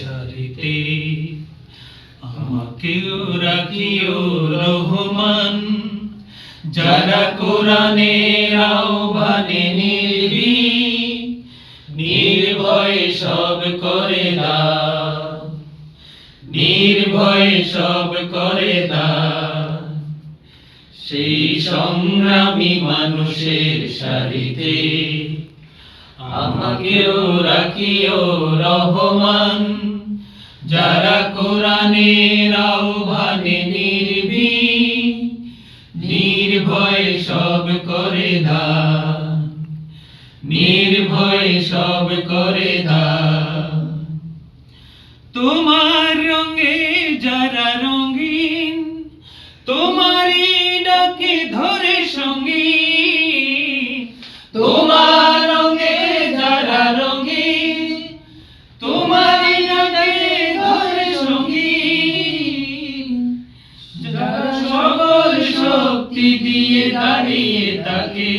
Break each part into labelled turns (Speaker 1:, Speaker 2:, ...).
Speaker 1: সারিতে আমাকেও রাখিও রহমান। যারা কোরআনের আহ্বানে নির্বি নির্ভয়ে সব করে না নির্ভয়ে সব করে না সেই সংগ্রামী মানুষের সারিতে আমাকেও রাখিও রহমান। যারা কোরআনের আহ্বানে নির্বি নির্ভয়ে সব করে দা নির্ভয়ে সব করে দা তোমার রঙে যারা রঙিন, তোমারই ডাকে ধরে শক্তি দিয়ে দাঁড়িয়ে তাকে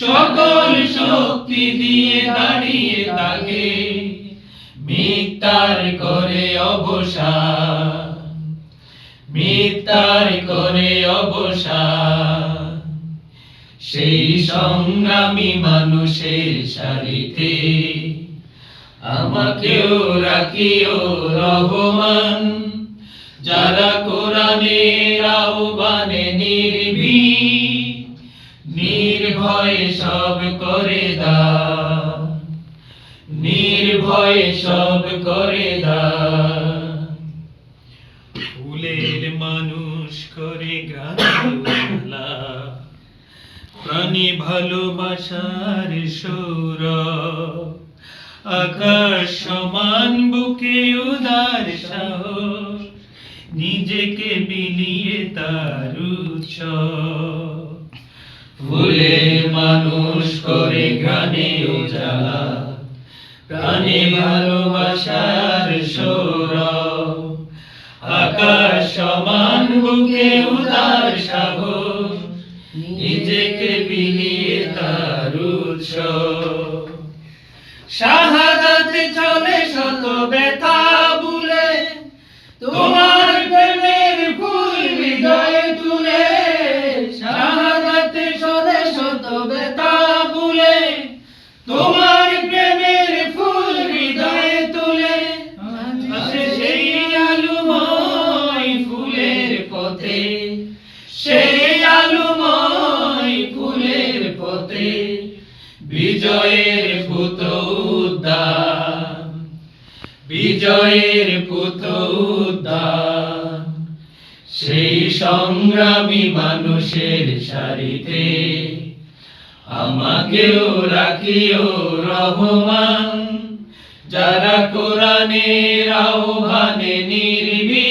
Speaker 1: সকল শক্তি দিয়ে দাঁড়িয়ে তাকে মিথ্যার করে অবসান। মিথ্যার করে অবসান। সেই সংগ্রামী মানুষের সারিতে আমাকেও রাখিও রহমান। যারা কোরআনের আহ্বানে নির্ভী নির্ভয়ে সব করে দা নির্ভয়ে সব করে দা ফুলের মানুষ করে গ্রামলা প্রাণী ভালোবাসার সৌর আকাশ সমান বুকে উদার সাহস। নিজেকে বিলিয়ে তার ফুলের মানুষ করে গানে উজালা, প্রাণে ভালোবাসার সৌরভ। আকাশ সমান বুকে উদার সাহস নিজেকে বিলিয়ে তার উৎসব শাহাদাতে চলে শত ব্যথা পথে সেই আলুময় ফুলের পথে, বিজয়ের পুত উদ্যান, বিজয়ের পুত উদ্যান। সেই সংগ্রামী মানুষের সারিতে আমাকেও রাখিও রহমান, যারা কোরআনের আহ্বানে নির্বি